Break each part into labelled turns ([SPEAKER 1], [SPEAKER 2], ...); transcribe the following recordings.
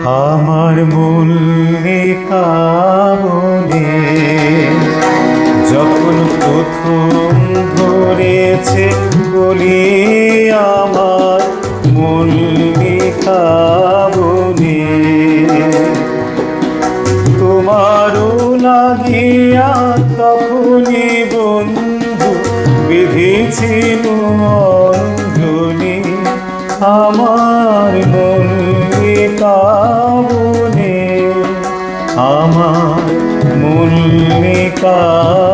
[SPEAKER 1] আমার মল্লিকা বনে যখন প্রথম ধরেছে বলি আমার মল্লিকা বনে তোমারও লাগিয়া তখনই বন্ধু বিধিছিল অঞ্জলি আমার মল্লিকা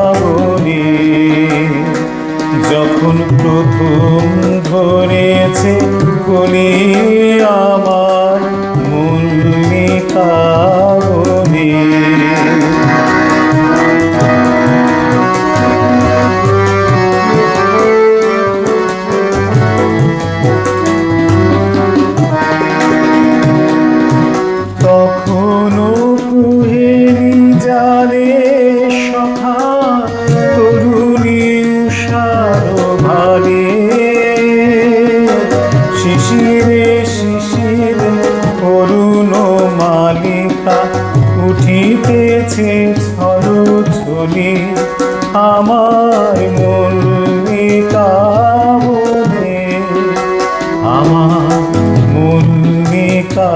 [SPEAKER 1] উঠিতেছে ছলছলি আমার মল্লিকা আমার মল্লিকা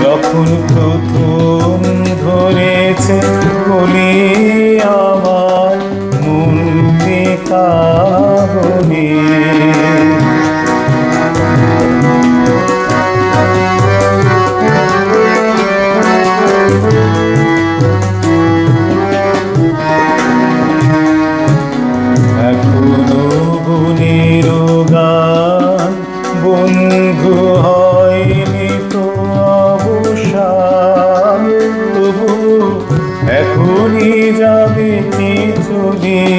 [SPEAKER 1] যখন প্রথম ধরেছে বলি আমার মল্লিকা Jesus.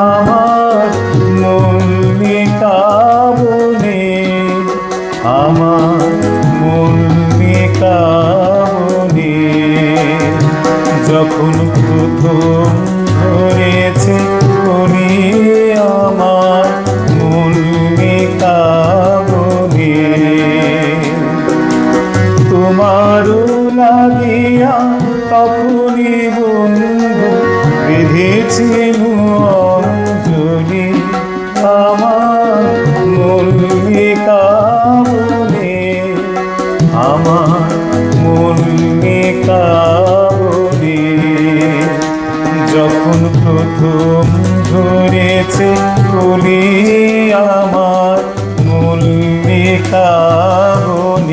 [SPEAKER 1] আমার মল্লিকা বনে আমার মল্লিকা বনে যখন প্রথম ধরেছে বলি আমার মল্লিকা বনে তোমারও লাগিয়া তখনই বন্ধু বেঁধেছিল আমার মল্লিকা বনে যখন প্রথম ধরেছে বলি আমার মল্লিকা বনে